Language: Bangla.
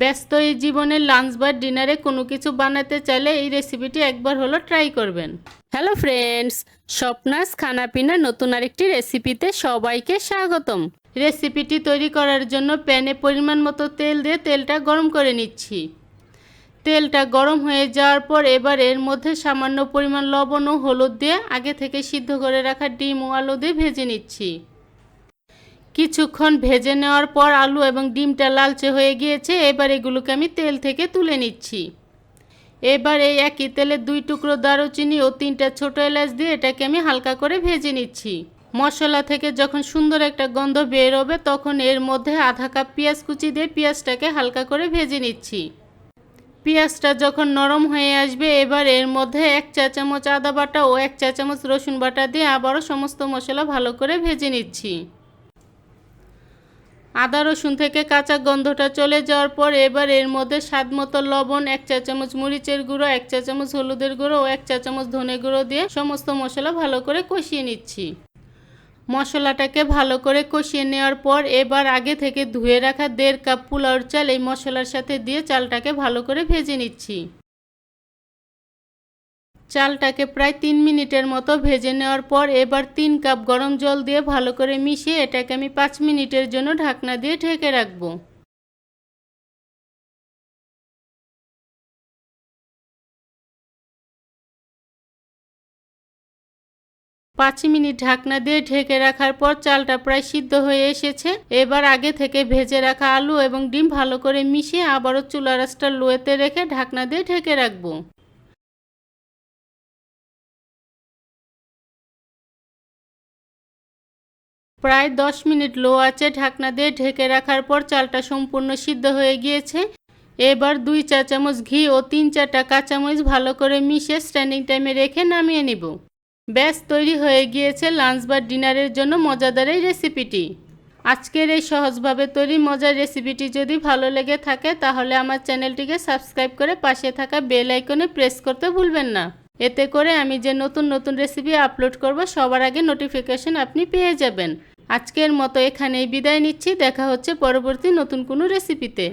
ব্যস্ত এই জীবনে লাঞ্চ বা ডিনারে কোনো কিছু বানাতে চাইলে এই রেসিপিটি একবার হলো ট্রাই করবেন। হ্যালো ফ্রেন্ডস, স্বপ্নাস খানাপিনা নতুন আরেকটি রেসিপিতে সবাইকে স্বাগতম। রেসিপিটি তৈরি করার জন্য প্যানে পরিমাণ মতো তেল দিয়ে তেলটা গরম করে নিচ্ছি। তেলটা গরম হয়ে যাওয়ার পর এবার এর মধ্যে সামান্য পরিমাণ লবণ ও হলুদ দিয়ে আগে থেকে সিদ্ধ করে রাখা ডিম ও আলু দিয়ে ভেজে নিচ্ছি। কিছুক্ষণ ভেজে নেওয়ার পর আলু এবং ডিমটা লালচে হয়ে গিয়েছে, এবার এগুলোকে আমি তেল থেকে তুলে নিচ্ছি। এবার এই একই তেলে দুই টুকরো দারুচিনি ও তিনটা ছোট এলাচ দিয়ে এটাকে আমি হালকা করে ভেজে নিচ্ছি। মশলা থেকে যখন সুন্দর একটা গন্ধ বের হবে তখন এর মধ্যে আধা কাপ পেঁয়াজ কুচি দিয়ে পেঁয়াজটাকে হালকা করে ভেজে নিচ্ছি। পেঁয়াজটা যখন নরম হয়ে আসবে, এবার এর মধ্যে এক চা চামচ আদা বাটা ও এক চা চামচ রসুন বাটা দিয়ে আবারও সমস্ত মশলা ভালো করে ভেজে নিচ্ছি। আদা, রসুন থেকে কাঁচা গন্ধটা চলে যাওয়ার পর এবার এর মধ্যে স্বাদ মতো লবণ, এক চা চামচ মরিচের গুঁড়ো, এক চা চামচ হলুদের গুঁড়ো ও এক চা চামচ ধনে গুঁড়ো দিয়ে সমস্ত মশলা ভালো করে কষিয়ে নিচ্ছি। মশলাটাকে ভালো করে কষিয়ে নেওয়ার পর এবার আগে থেকে ধুয়ে রাখা দেড় কাপ পোলাওর চাল এই মশলার সাথে দিয়ে চালটাকে ভালো করে ভেজে নিচ্ছি। চালটাকে প্রায় তিন মিনিটের মতো ভেজে নেওয়ার পর এবার তিন কাপ গরম জল দিয়ে ভালো করে মিশিয়ে এটাকে আমি পাঁচ মিনিটের জন্য ঢাকনা দিয়ে ঢেকে রাখব। পাঁচ মিনিট ঢাকনা দিয়ে ঢেকে রাখার পর চালটা প্রায় সিদ্ধ হয়ে এসেছে। এবার আগে থেকে ভেজে রাখা আলু এবং ডিম ভালো করে মিশিয়ে আবারও চুলা রাসটা লোয়েতে রেখে ঢাকনা দিয়ে ঢেকে রাখব। প্রায় দশ মিনিট লো আছে ঢাকনা দিয়ে ঢেকে রাখার পর চালটা সম্পূর্ণ সিদ্ধ হয়ে গিয়েছে। এবার দুই চা চামচ ঘি ও তিন চারটা কাঁচামরিচ ভালো করে মিশিয়ে স্ট্যান্ডিং টাইমে রেখে নামিয়ে নিব। ব্যাস, তৈরি হয়ে গিয়েছে লাঞ্চ বা ডিনারের জন্য মজাদার এই রেসিপিটি আজকের এই সহজভাবে তৈরি মজার রেসিপিটি যদি ভালো লেগে থাকে, তাহলে আমার চ্যানেলটিকে সাবস্ক্রাইব করে পাশে থাকা বেল আইকনে প্রেস করতে ভুলবেন না। এতে করে আমি যে নতুন নতুন রেসিপি আপলোড করব, সবার আগে নোটিফিকেশন আপনি পেয়ে যাবেন। আজকের মতো এখানেই বিদায় নিচ্ছি। দেখা হচ্ছে পরবর্তী নতুন কোনো রেসিপিতে